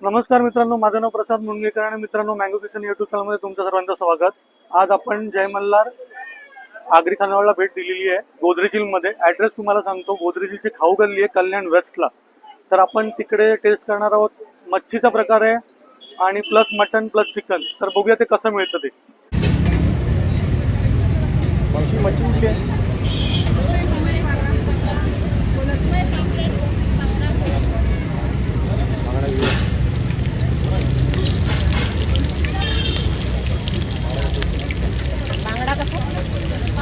नमस्कार मित्रांनो माझं नाव प्रसाद मुंगेकर आणि मित्रांनो मँगो किचन युट्यूब चॅनलमध्ये तुमचं सर्वांचं स्वागत. आज आपण जय मल्हार आगरी खानावळला भेट दिलेली आहे गोदरेजिलमध्ये ॲड्रेस तुम्हाला सांगतो गोदरेज खाऊ गल्ली आहे कल्याण वेस्टला तर आपण तिकडे टेस्ट करणार आहोत मच्छीचा प्रकार आहे आणि प्लस मटन प्लस चिकन तर बघूया ते कसं मिळतं ते. मच्छी मच्छी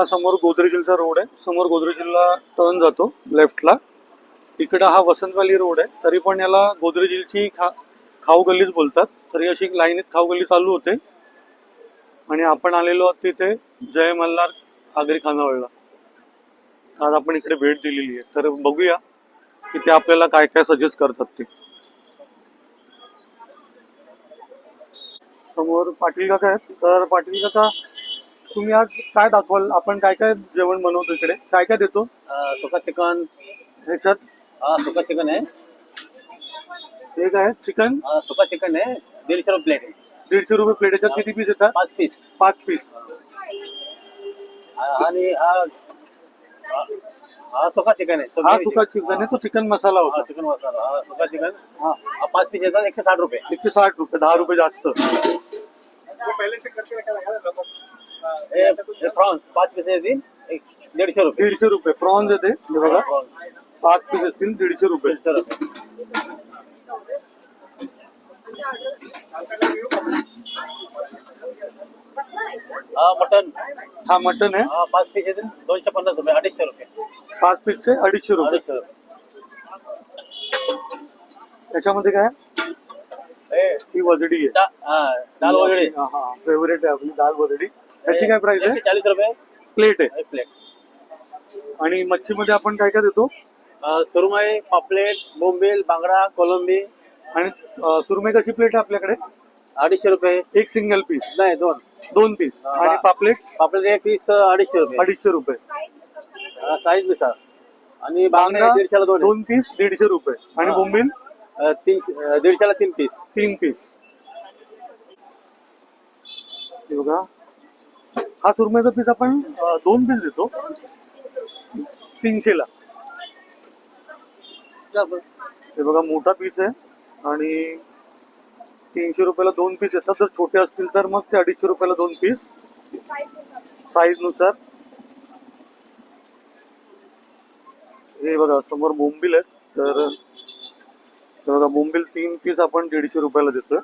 बघा समोर गोदरेजिलचा रोड आहे. समोर गोदरेजिलला टर्न जातो लेफ्टला इकडं हा वसंतवाली रोड आहे. तरी पण याला गोदरेजिलची खा खाऊ गल्लीच बोलतात. तरी अशी लाईनीत खाऊ गल्ली चालू होते. आणि आपण आलेलो आहोत तिथे जय मल्हार आगरी खानावळला आज आपण इकडे भेट दिलेली आहे. तर बघूया की ते आपल्याला काय काय सजेस्ट करतात ते. समोर पाटील काका आहेत. तर पाटील काका तुम्ही आज काय दाखवाल? आपण काय काय जेवण बनवतो इकडे? काय काय देतो? सुका चिकन. ह्याच्यात? हा सुका चिकन आहे. हे काय आहे? चिकन? सुका चिकन आहे. दीडशे रुपये प्लेट आहे. दीडशे रुपये प्लेट. याच्यात किती पीस येतात? पाच पीस पाच पीस आणि हा हा- हा सुका चिकन आहे. तो हा सुका चिकन आहे. तो चिकन मसाला होता. चिकन मसाला. हा सुका चिकन. हा. पाच पीस येतात. एकशे साठ रुपये. एकशे साठ रुपये दहा रुपये जास्त. हे प्रॉन्स पाच पीस येतील एक दीडशे रुपये. दीडशे रुपये प्रॉन्स येते हे बघा. पाच पीस येतील दीडशे रुपये. दीडशे रुपये. हा मटन. हा मटन आहे. हा पाच पीस येतील दोनशे पन्नास रुपये अडीचशे रुपये. पाच पीसचे अडीचशे रुपये. अडीचशे रुपये. त्याच्यामध्ये काय? आहे? हे ही वजडी आहे. डा- हा, दाल वगैरे हा हा. फेवरेट आहे आपली दाल वजडी. त्याची काय प्राइस आहे? चाळीस रुपये. प्लेट आहे. प्लेट आणि मच्छीमध्ये आपण काय काय देतो? सुरमई पापलेट बोंबील बांगडा कोलंबी. आणि सुरमई कशी प्लेट आहे आपल्याकडे? अडीचशे रुपये. एक सिंगल पीस नाही दोन. दोन पीस. आणि पापलेट? पापलेट एक पीस अडीचशे रुपये. अडीचशे रुपये. साईजनुसार आणि बांगडा दीडशेला दोन दोन पीस दीडशे रुपये. आणि. बोंबील? तीनशे दीडशेला तीन पीस तीन पीस बघा. हा सुरमईचा पीस आपण दोन पीस देतो. तीनशेला. हे बघा मोठा पीस आहे आणि तीनशे रुपयाला दोन पीस येतात. जर छोटे असतील तर मग ते अडीचशे रुपयाला दोन पीस. साईजनुसार. हे बघा समोर बोंबील आहेत. तर तर बघा बोंबील तीन पीस आपण दीडशे रुपयाला देतोय.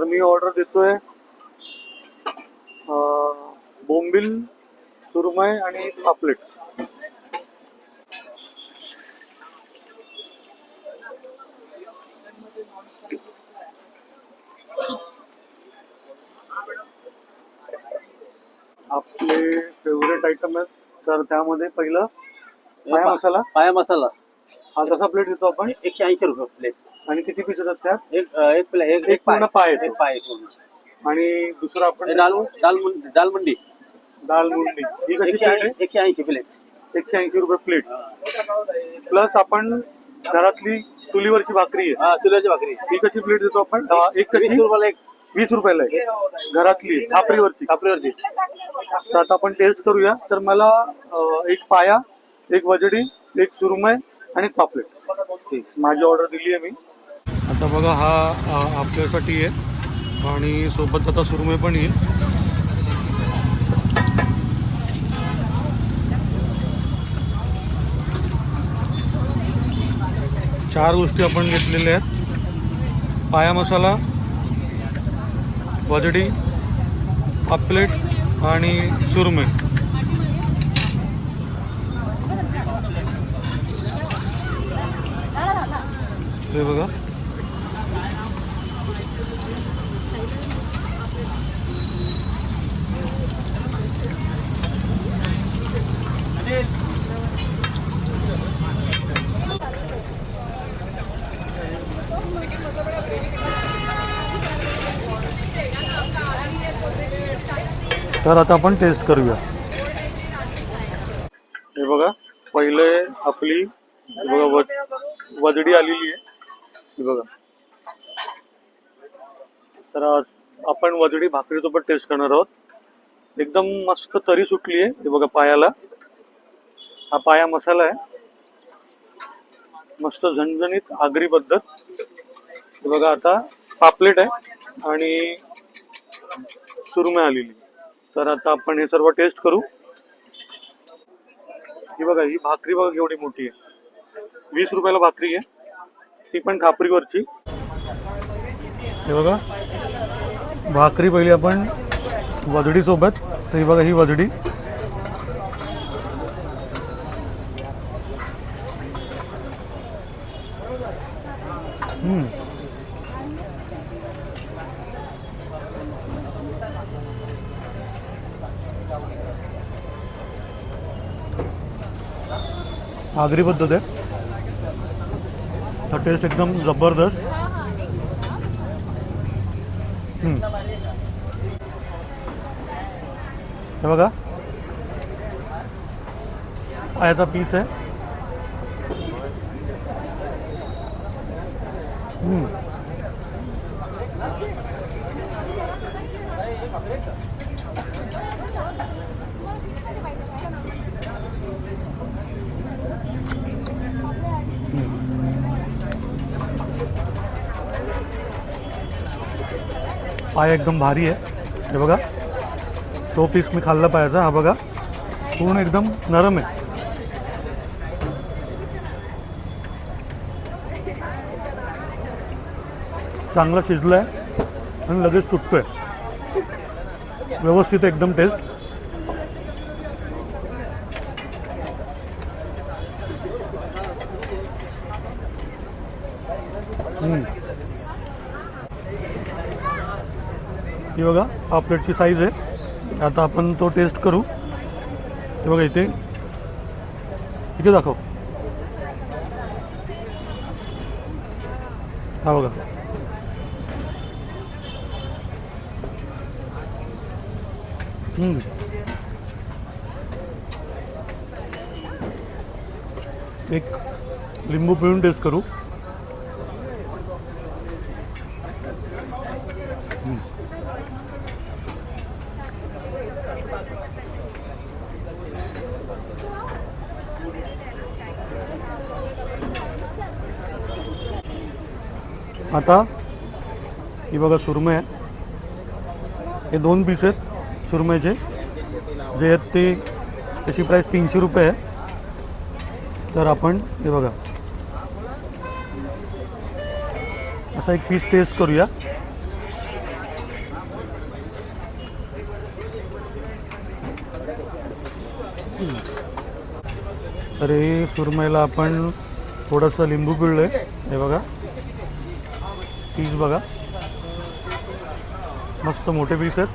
तर मी ऑर्डर देतोय. बोंबील सुरमई आणि पापलेट. आपले फेवरेट आयटम आहेत. तर त्यामध्ये पहिलं पाया मसाला. पाया मसाला. हा कसा प्लेट देतो आपण? एकशे ऐंशी रुपये प्लेट आणि किती पीस येतात त्यात? एक अं, एक एक एक पूर्ण पाय येतो. एक पाय पूर्ण आणि दुसरं आपण हे दाल दाल मुं- दाल मंडी. दाल मुंडी. ही कशी एकशे ऐंशी एकशे ऐंशी प्लेट एकशे ऐंशी रुपये प्लेट प्लस आपण घरातली चुलीवरची भाकरी आहे. हा भाकरी. ही कशी प्लेट देतो आपण? दहा एक वीस कशी रुपयाला एक. वीस रुपयाला आहे घरातली खापरीवरची. कापरीवरची तर आता आपण टेस्ट करूया. तर मला अं, एक पाया एक वजडी एक सुरमई आणि एक पापलेट. ठीक. माझी ऑर्डर दिली आहे मी. तर बघा हा आपल्यासाठी आहे. आणि सोबत आता सुरमे पण येईल. चार गोष्टी आपण घेतलेल्या आहेत. पाया मसाला वजडी पापलेट आणि सुरमे हे बघा. तर आता आपण टेस्ट करूया. हे बघा पहिले आपली बघा वज- वजडी आलेली आहे. हे बघा. तर आपण वजडी भाकरीसोबत टेस्ट करणार आहोत. एकदम मस्त तरी सुटली आहे हे बघा पायाला. हा पाया मसाला आहे. मस्त झणझणीत आगरी पद्धत हे बघा आता पापलेट आहे आणि सुरमई आलेली तर आता आपण हे सर्व टेस्ट करू. ही बघा ही भाकरी बघा केवढी मोठी आहे. वीस रुपयाला भाकरी आहे. ती पण खापरीवरची. हे बघा भाकरी पहिली आपण वजडी सोबत तर ही बघा ही वजडी आगरी पद्धत आहे. हा टेस्ट एकदम जबरदस्त. हे बघा. पायाचा पीस आहे. पाय एकदम भारी आहे. हे बघा. तो पीस मी खाल्ला पायाचा हा बघा. पूर्ण एकदम नरम आहे. चांगला शिजला आहे आणि लगेच तुटतोय. व्यवस्थित एकदम टेस्ट हम्म. ही बघा पापलेटची साईज आहे. आता आपण तो टेस्ट करू. हे बघा इथे. इथे दाखव. हा बघा. एक लिंबू पिळून टेस्ट करू. आता ही बघा सुरमई आहे. हे दोन पीस आहेत सुरमईचे. जे आहेत ते त्याची प्राईस तीनशे रुपये आहे. तर आपण हे बघा. असा एक पीस टेस्ट करूया. तर हे सुरमईला आपण थोडंसं लिंबू पिळलं आहे हे बघा. पीस बघा. मस्त मोठे पीस आहेत.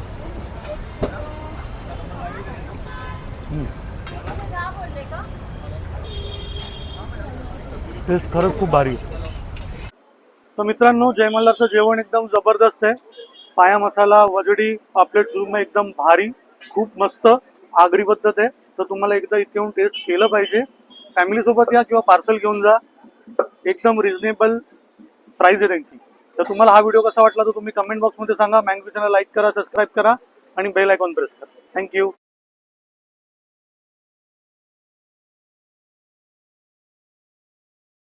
टेस्ट खरंच खूप भारी. तर मित्रांनो जयमल्लाचं जेवण एकदम जबरदस्त आहे. पाया मसाला वजडी पापलेट सुरमई एकदम भारी खूप मस्त आगरी पद्धत आहे. तर तुम्हाला एकदा इथे येऊन टेस्ट केलं पाहिजे. फॅमिलीसोबत या किंवा पार्सल घेऊन जा. एकदम रिजनेबल प्राईज आहे त्यांची. तर तुम्हाला हा व्हिडिओ कसा वाटला तर तुम्ही कमेंट बॉक्समध्ये सांगा. मँगो चॅनल लाईक करा सबस्क्राईब करा आणि बेल आयकॉन प्रेस करा. Thank you